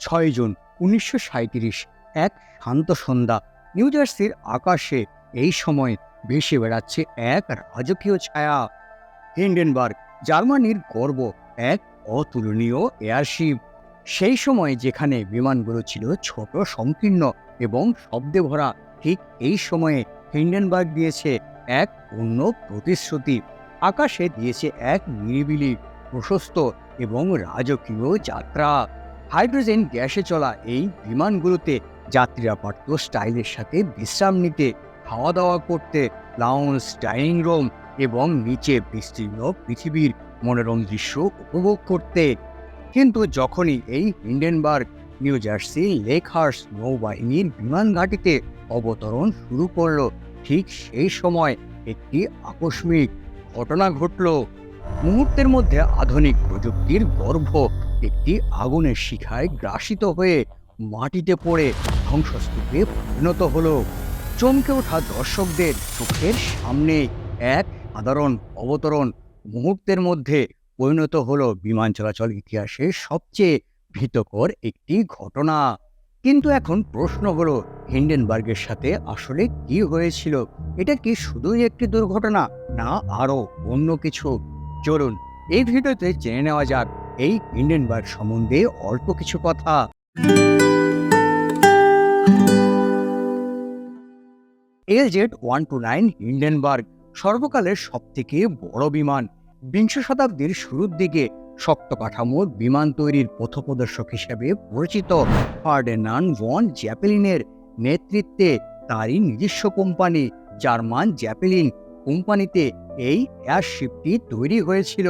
ছয় জুন উনিশশো এক শান্ত সন্ধ্যা। নিউ জার্সির আকাশে এই সময় ভেসে বেড়াচ্ছে এক রাজকীয় ছায়া। হিন্ডেনবার্গ, জার্মানির গর্ব, এক অতুলনীয় এয়ারশিপ। সেই সময় যেখানে বিমানগুলো ছিল ছোট, সংকীর্ণ এবং শব্দে ভরা, ঠিক এই সময়ে হিন্ডেনবার্গ দিয়েছে এক অন্য প্রতিশ্রুতি। আকাশে দিয়েছে এক নিরিবিলি, প্রশস্ত এবং রাজকীয় যাত্রা। হাইড্রোজেন গ্যাসে চলা এই বিমানগুলোতে যাত্রীরা পারত স্টাইলের সাথে বিশ্রাম নিতে খাওয়া দাওয়া করতে লাউন্স ডাইনিং রুম এবং নিচে বিস্তীর্ণ পৃথিবীর মনোরম দৃশ্য উপভোগ করতে। কিন্তু যখনই এই হিন্ডেনবার্গ, নিউ জার্সি, লেকহার্স নৌবাহিনীর বিমান ঘাঁটিতে অবতরণ শুরু করল, ঠিক সেই সময় একটি আকস্মিক ঘটনা ঘটল। মুহূর্তের মধ্যে আধুনিক প্রযুক্তির গর্ভ একটি আগুনের শিখায় গ্রাসিত হয়ে মাটিতে পড়ে ধ্বংসস্তূপে পরিণত হলো। চমকে ওঠা দর্শকদের চোখের সামনে এক সাধারণ অবতরণ মুহূর্তের মধ্যে পরিণত হলো বিমান চলাচল ইতিহাসের সবচেয়ে ভীতকর একটি ঘটনা। কিন্তু এখন প্রশ্ন হলো, হিন্ডেনবার্গের সাথে আসলে কি হয়েছিল? এটা কি শুধুই একটি দুর্ঘটনা, না আরও অন্য কিছু? চলুন এই ভিডিওতে জেনে নেওয়া যাক, এই হিন্ডেনবার্গ সম্বন্ধে অল্প কিছু কথা। L Z one two nine Hindenburg সর্বকালের সবথেকে বড় বিমান। বিংশ শতাব্দীর শুরুর দিকে শক্ত কাঠামোর বিমান তৈরির পথপ্রদর্শক হিসেবে পরিচিত। ফার্ডেনান ভন জ্যাপেলিনের নেতৃত্বে তারই নিজস্ব কোম্পানি, জার্মান জ্যাপেলিন কোম্পানিতে এই এয়ারশিপটি তৈরি হয়েছিল।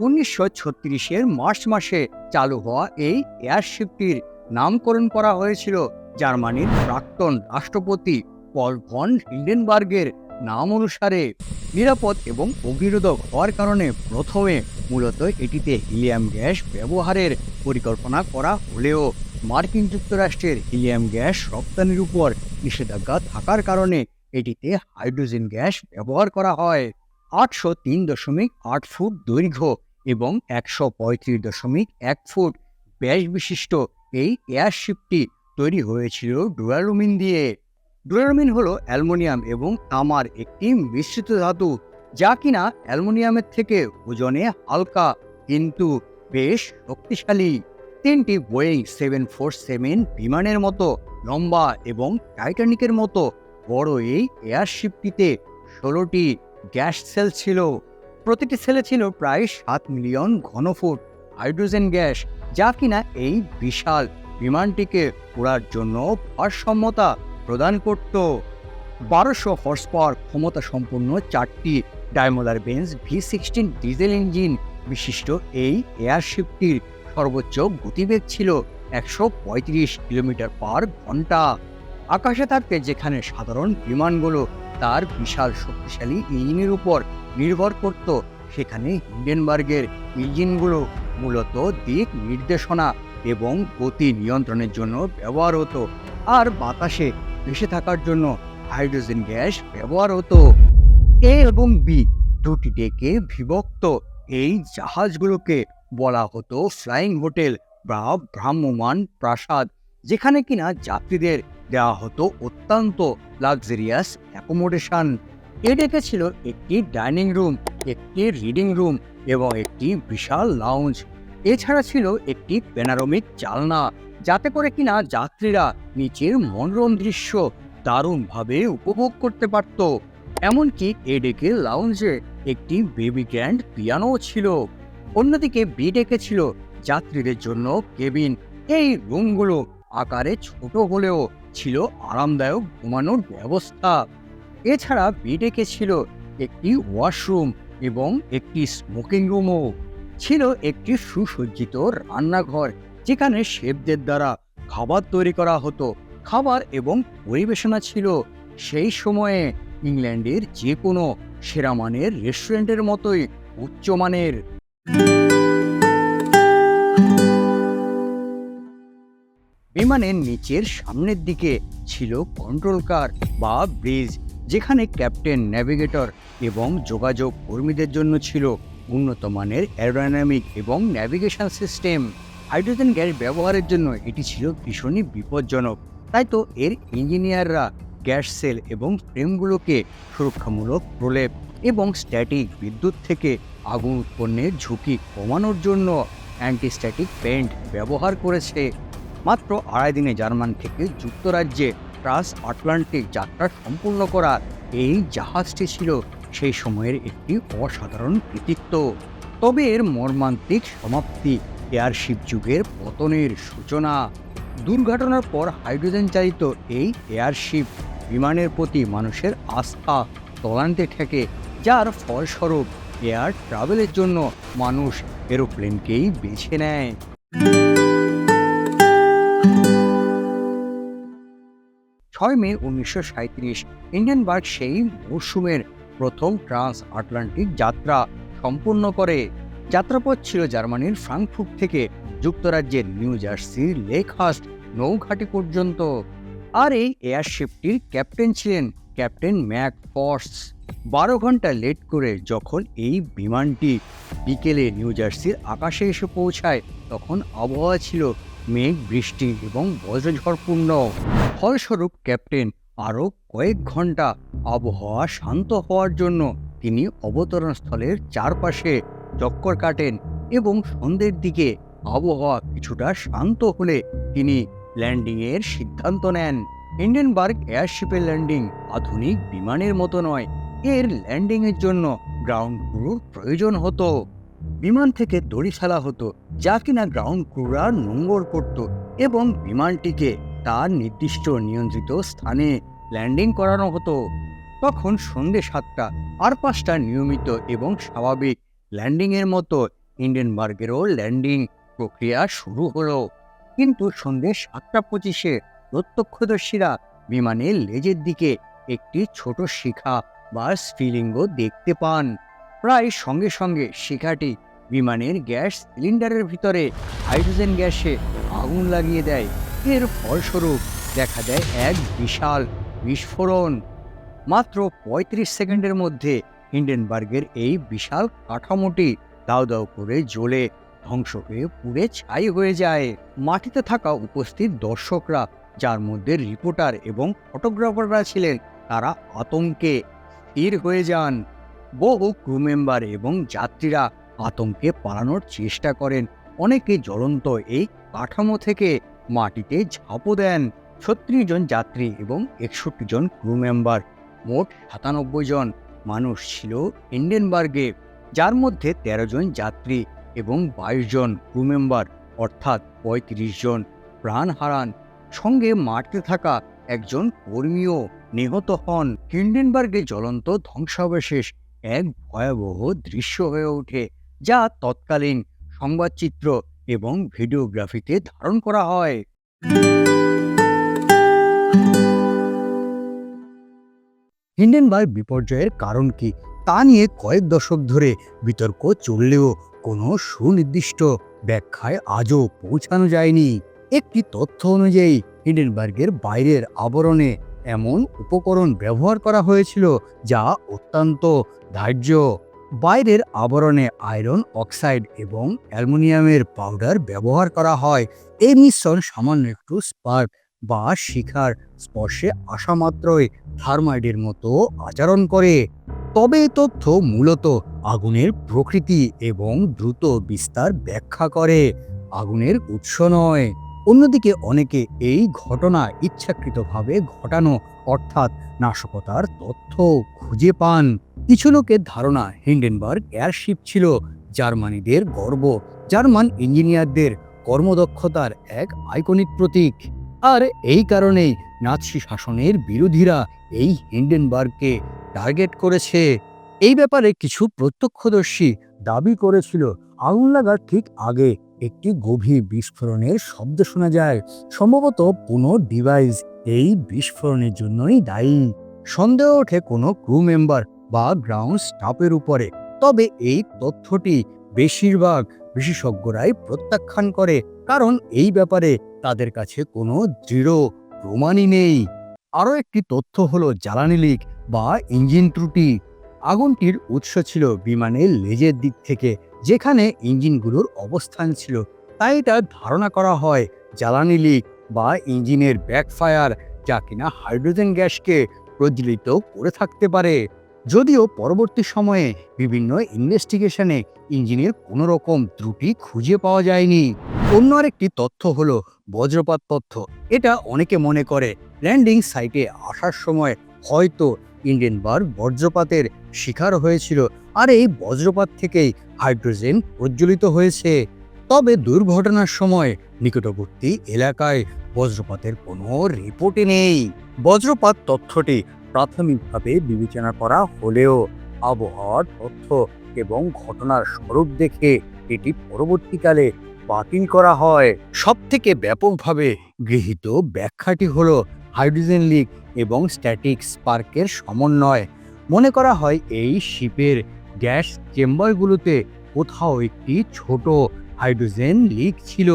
উনিশশো ছত্রিশের মার্চ মাসে চালু হওয়া এই এয়ারশিপটির নামকরণ করা হয়েছিল জার্মানির প্রাক্তন রাষ্ট্রপতি পল ভন হিন্ডেনবার্গের নাম অনুসারে নিরাপদ এবং অগ্নিরোধক হওয়ার কারণে প্রথমে মূলত এটিতে হিলিয়াম গ্যাস ব্যবহারের পরিকল্পনা করা হলেও মার্কিন যুক্তরাষ্ট্রের হিলিয়াম গ্যাস রপ্তানির উপর নিষেধাজ্ঞা থাকার কারণে এটিতে হাইড্রোজেন গ্যাস ব্যবহার করা হয়। আটশো তিন দশমিক আট ফুট দৈর্ঘ্য এবং একশো পঁয়ত্রিশ দশমিক এক ফুট ব্যাস বিশিষ্ট এই এয়ারশিপটি তৈরি হয়েছিল ডুরালুমিন দিয়ে। ডুরালুমিন হলো অ্যালুমিনিয়াম এবং তামার একটি মিশ্রিত ধাতু, যা কিনা অ্যালুমিনিয়ামের থেকে ওজনে হালকা কিন্তু বেশ শক্তিশালী। তিনটি বোয়িং সেভেন ফোর সেভেন বিমানের মতো, লম্বা এবং টাইটানিকের মতো। বড় এই এয়ারশিপটিতে ষোলোটি গ্যাস সেল ছিল। প্রতিটি সেলে ছিল প্রায় সাত মিলিয়ন ঘনফুট হাইড্রোজেন গ্যাস, যা কিনা এই বিশাল বিমানটিকে ওড়ার জন্য ভারসাম্যতা প্রদান করত। বারোশো হর্স পাওয়ার ক্ষমতা সম্পন্ন চারটি Daimler Benz V sixteen diesel engine বিশিষ্ট এই এয়ারশিপটির সর্বোচ্চ গতিবেগ ছিল একশো পঁয়ত্রিশ কিলোমিটার পার ঘণ্টা। আকাশে থাকতে যেখানে সাধারণ বিমানগুলো তার বিশাল শক্তিশালী ইঞ্জিনের উপর নির্ভর করত। সেখানে হিন্ডেনবার্গের ইঞ্জিনগুলো মূলত দিক নির্দেশনা এবং গতি নিয়ন্ত্রণের জন্য ব্যবহার হতো। আর বাতাসে ভেসে থাকার জন্য হাইড্রোজেন গ্যাস ব্যবহার হতো। এ এবং বি দুটি ডেকে বিভক্ত। এই জাহাজগুলোকে বলা হতো ফ্লাইং হোটেল বা ভ্রাম্যমান প্রাসাদ, যেখানে কিনা যাত্রীদের দেওয়া হতো অত্যন্ত লাক্সারিয়াস অ্যাকোমোডেশন এ ডেকে ছিল একটি ডাইনিং রুম, একটি রিডিং রুম এবং একটি বিশাল লাউঞ্জ এছাড়া ছিল একটি প্যানারোমিক জালনা যাতে করে কিনা যাত্রীরা নিচের মনোরম দৃশ্য দারুণভাবে উপভোগ করতে পারত। এমনকি এ ডেকে লাউঞ্জে একটি বেবি গ্র্যান্ড পিয়ানোও ছিল। অন্যদিকে বি ডেকে ছিল যাত্রীদের জন্য কেবিন। এই রুমগুলো আকারে ছোট হলেও ছিল আরামদায়ক ঘুমানোর ব্যবস্থা। এছাড়া বি ডেকে ছিল একটি ওয়াশরুম এবং একটি স্মোকিং রুমও ছিল একটি সুসজ্জিত রান্নাঘর, যেখানে শেফদের দ্বারা খাবার তৈরি করা হতো, খাবার এবং পরিবেশনা ছিল। সেই সময়ে ইংল্যান্ডের যে কোনো সেরা মানের রেস্টুরেন্টের মতোই উচ্চমানের বিমানের নিচের সামনের দিকে ছিল কন্ট্রোল কার বা ব্রিজ যেখানে ক্যাপ্টেন ন্যাভিগেটর এবং যোগাযোগ কর্মীদের জন্য ছিল উন্নত মানের অ্যারোডাইনামিক এবং ন্যাভিগেশন সিস্টেম হাইড্রোজেন গ্যাস ব্যবহারের জন্য এটি ছিল ভীষণই বিপজ্জনক। তাই তো এর ইঞ্জিনিয়াররা গ্যাস সেল এবং ফ্রেমগুলোকে সুরক্ষামূলক প্রলেপ এবং স্ট্যাটিক বিদ্যুৎ থেকে আগুন উৎপন্নের ঝুঁকি কমানোর জন্য অ্যান্টিস্ট্যাটিক পেন্ট ব্যবহার করেছে। মাত্র আড়াই দিনে জার্মান থেকে যুক্তরাজ্যে ট্রান্স আটলান্টিক যাত্রা সম্পূর্ণ করা এই জাহাজটি ছিল সেই সময়ের একটি অসাধারণ কৃতিত্ব। তবে এর মর্মান্তিক সমাপ্তি এয়ারশিপ যুগের পতনের সূচনা। দুর্ঘটনার পর হাইড্রোজেন চালিত এই এয়ারশিপ বিমানের প্রতি মানুষের আস্থা তলান্তে ঠেকে, যার ফলস্বরূপ এয়ার ট্রাভেলের জন্য মানুষ এরোপ্লেনকেই বেছে নেয়। ছয় মে উনিশশো সাঁত্রিশ ইন্ডিয়ানবার্গ সেই মরশুমের প্রথম ট্রান্স আটলান্টিক যাত্রা সম্পূর্ণ করে। যাত্রাপথ ছিল জার্মানির ফ্রাঙ্কফুর্ট থেকে যুক্তরাজ্যের নিউ জার্সির লেকহাস্ট নৌঘাটি পর্যন্ত। আর এই এয়ারশিপটির ক্যাপ্টেন ছিলেন ক্যাপ্টেন ম্যাক ফর্স। বারো ঘণ্টা লেট করে যখন এই বিমানটি বিকেলে নিউ জার্সির আকাশে এসে পৌঁছায়, তখন আবহাওয়া ছিল মেঘ, বৃষ্টি এবং বজ্রঝড়পূর্ণ। ফলস্বরূপ ক্যাপ্টেন আরও কয়েক ঘণ্টা আবহাওয়া শান্ত হওয়ার জন্য তিনি অবতরণ স্থলের চারপাশে চক্কর কাটেন এবং সন্ধ্যের দিকে আবহাওয়া কিছুটা শান্ত হলে তিনি ল্যান্ডিংয়ের সিদ্ধান্ত নেন। হিন্ডেনবার্গ এয়ারশিপের ল্যান্ডিং আধুনিক বিমানের মতো নয়, এর ল্যান্ডিংয়ের জন্য গ্রাউন্ড ক্রুর প্রয়োজন হতো। বিমান থেকে দড়ি ফেলা হতো, যা কিনা গ্রাউন্ড ক্রুরা নোঙ্গর করত এবং বিমানটিকে তার নির্দিষ্ট নিয়ন্ত্রিত স্থানে ল্যান্ডিং করানো হতো। তখন সন্ধে সাতটা আর পাঁচটা নিয়মিত এবং স্বাভাবিক ল্যান্ডিংয়ের মতো ইন্ডেনবার্গেরও ল্যান্ডিং প্রক্রিয়া শুরু হলো। কিন্তু সন্ধে সাতটা পঁচিশে প্রত্যক্ষদর্শীরা বিমানের লেজের দিকে একটি ছোট শিখা বা স্ফিলিঙ্গ দেখতে পান। প্রায় সঙ্গে সঙ্গে শিখাটি বিমানের গ্যাস সিলিন্ডারের ভিতরে হাইড্রোজেন গ্যাসে আগুন লাগিয়ে দেয়। এর ফলস্বরূপ দেখা যায় এক বিশাল বিস্ফোরণ। মাত্র পঁয়ত্রিশ সেকেন্ডের মধ্যে হিন্ডেনবার্গের এই বিশাল কাঠামোটি দাও দাও করে জ্বলে, ধ্বংস হয়ে পুড়ে ছাই হয়ে যায়। মাটিতে থাকা উপস্থিত দর্শকরা, যার মধ্যে রিপোর্টার এবং ফটোগ্রাফাররা ছিলেন, তারা আতঙ্কে স্থির হয়ে যান। বহু ক্রু মেম্বার এবং যাত্রীরা আতঙ্কে পালানোর চেষ্টা করেন। অনেকে জ্বলন্ত এই কাঠামো থেকে মাটিতে ঝাঁপও দেন। ছত্রিশ জন যাত্রী এবং একষট্টি জন ক্রু মেম্বার মোট সাতানব্বই জন মানুষ ছিল ইন্ডেনবার্গে যার মধ্যে তেরো জন যাত্রী এবং বাইশ জন ক্রু মেম্বার অর্থাৎ পঁয়ত্রিশ জন প্রাণ হারান। সঙ্গে মারতে থাকা একজন কর্মীও নিহত হন। হিন্ডেনবার্গে জ্বলন্ত ধ্বংসাবশেষ এক ভয়াবহ দৃশ্য হয়ে ওঠে, যা তৎকালীন সংবাদচিত্র এবং ভিডিওগ্রাফিতে ধারণ করা হয়। হিন্ডেনবার্গ বিপর্যয়ের কারণ কি তা নিয়ে কয়েক দশক ধরে বিতর্ক চললেও কোনো সুনির্দিষ্ট ব্যাখ্যায় আজও পৌঁছানো যায়নি। একটি তথ্য অনুযায়ী, হিন্ডেনবার্গের বাইরের আবরণে এমন উপকরণ ব্যবহার করা হয়েছিল যা অত্যন্ত ধার্য বাইরের আবরণে আয়রন, অক্সাইড এবং অ্যালুমিনিয়ামের পাউডার ব্যবহার করা হয়। এই মিশ্রণ সামান্য একটু স্পার্ক বা শিখার স্পর্শে আসা মাত্রই থার্মাইডের মতো আচরণ করে। তবে তথ্য মূলত আগুনের প্রকৃতি এবং দ্রুত বিস্তার ব্যাখ্যা করে। আগুনের উৎস নয়। অন্যদিকে অনেকে এই ঘটনা ইচ্ছাকৃতভাবে ঘটানো, অর্থাৎ নাশকতার তথ্য খুঁজে পান। কিছু লোকের ধারণা হিন্ডেনবার্গ এয়ারশিপ ছিল জার্মানিদের গর্ব, জার্মান ইঞ্জিনিয়ারদের কর্মদক্ষতার এক আইকনিক প্রতীক। আর এই কারণেই নাৎসি শাসনের বিরোধীরা এই হিন্ডেনবার্গকে টার্গেট করেছে। এই ব্যাপারে কিছু প্রত্যক্ষদর্শী দাবি করেছিল, আগুন লাগার ঠিক আগে একটি গভীর বিস্ফোরণের শব্দ শোনা যায়, সম্ভবত কোনো ডিভাইস এই বিস্ফোরণের জন্যই দায়ী। সন্দেহ ওঠে কোনো ক্রু মেম্বার বা গ্রাউন্ড স্টাফের উপরে। তবে এই তথ্যটি বেশিরভাগ বিশেষজ্ঞরাই প্রত্যাখ্যান করে, কারণ এই ব্যাপারে তাদের কাছে কোনো দৃঢ় প্রমাণই নেই। আরও একটি তথ্য হলো জ্বালানি লিক বা ইঞ্জিন ত্রুটি। আগুনটির উৎস ছিল বিমানের লেজের দিক থেকে, যেখানে ইঞ্জিনগুলোর অবস্থান ছিল। তাই এটা ধারণা করা হয় জ্বালানি লিক বা ইঞ্জিনের ব্যাকফায়ার যা কিনা হাইড্রোজেন গ্যাসকে প্রজ্বলিত করে থাকতে পারে। যদিও পরবর্তী সময়ে বিভিন্ন ইনভেস্টিগেশনে ইঞ্জিনের কোনো রকম ত্রুটি খুঁজে পাওয়া যায়নি। অন্য আরেকটি তথ্য হলো বজ্রপাত তথ্য। এটা অনেকে মনে করে ল্যান্ডিং সাইটে আসার সময় হয়তো ইন্ডেনবার্গ বজ্রপাতের শিকার হয়েছিল আর এই বজ্রপাত থেকেই হাইড্রোজেন প্রজ্বলিত হয়েছে। তবে দুর্ঘটনার সময় নিকটবর্তী এলাকায় বজ্রপাতের কোনো রিপোর্টই নেই। বজ্রপাত তথ্যটি প্রাথমিকভাবে বিবেচনা করা হলেও আবহাওয়ার তথ্য এবং ঘটনার স্বরূপ দেখে এটি পরবর্তীকালে বাতিল করা হয়। সবথেকে ব্যাপকভাবে গৃহীত ব্যাখ্যাটি হল হাইড্রোজেন লিক এবং স্ট্যাটিক স্পার্কের সমন্বয়। মনে করা হয় এই শিপের গ্যাস চেম্বারগুলোতে কোথাও একটি ছোট হাইড্রোজেন লিক ছিল।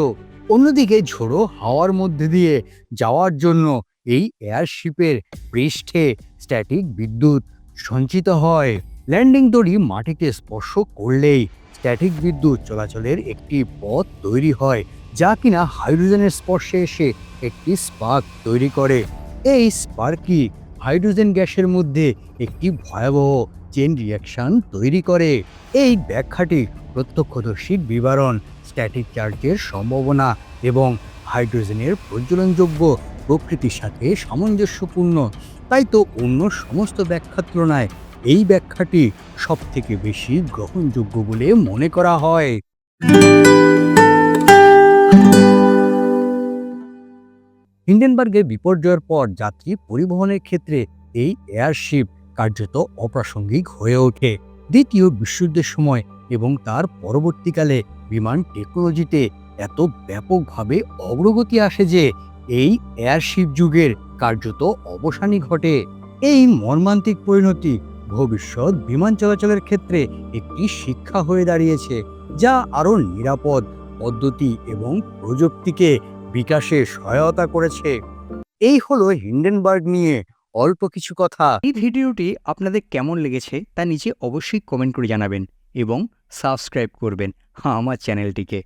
অন্যদিকে ঝোড়ো হাওয়ার মধ্যে দিয়ে যাওয়ার জন্য এই এয়ারশিপের পৃষ্ঠে স্ট্যাটিক বিদ্যুৎ সঞ্চিত হয়। ল্যান্ডিং দড়ি মাটিতে স্পর্শ করলেই স্ট্যাটিক বিদ্যুৎ চলাচলের একটি পথ তৈরি হয়, যা কিনা হাইড্রোজেনের স্পর্শে এসে একটি স্পার্ক তৈরি করে। এই স্পার্কই হাইড্রোজেন গ্যাসের মধ্যে একটি ভয়াবহ চেন রিয়াকশন তৈরি করে। এই ব্যাখ্যাটি প্রত্যক্ষদর্শীর বিবরণ স্ট্যাটিক চার্জের সম্ভাবনা এবং হাইড্রোজেনের প্রজ্বলনযোগ্য প্রকৃতির সাথে সামঞ্জস্যপূর্ণ। তাই তো অন্য সমস্ত ব্যাখ্যার তুলনায় এই ব্যাখ্যাটি সব থেকে বেশি গ্রহণযোগ্য বলে মনে করা হয়। হিন্ডেনবার্গে বিপর্যয়ের পর যাত্রী পরিবহনের ক্ষেত্রে এই এয়ারশিপ কার্যত অপ্রাসঙ্গিক হয়ে ওঠে। দ্বিতীয় বিশ্বযুদ্ধের সময় এবং তার পরবর্তীকালে বিমান টেকনোলজিতে এত ব্যাপকভাবে অগ্রগতি আসে যে এই এয়ারশিপ যুগের কার্যত অবসানই ঘটে। এই মর্মান্তিক পরিণতি ভবিষ্যৎ বিমান চলাচলের ক্ষেত্রে একটি শিক্ষা হয়ে দাঁড়িয়েছে, যা আরও নিরাপদ পদ্ধতি এবং প্রযুক্তিকে বিকাশে সহায়তা করেছে। এই হলো হিন্ডেনবার্গ নিয়ে অল্প কিছু কথা। এই ভিডিওটি আপনাদের কেমন লেগেছে তা নিচে অবশ্যই কমেন্ট করে জানাবেন এবং সাবস্ক্রাইব করবেন আমার চ্যানেলটিকে।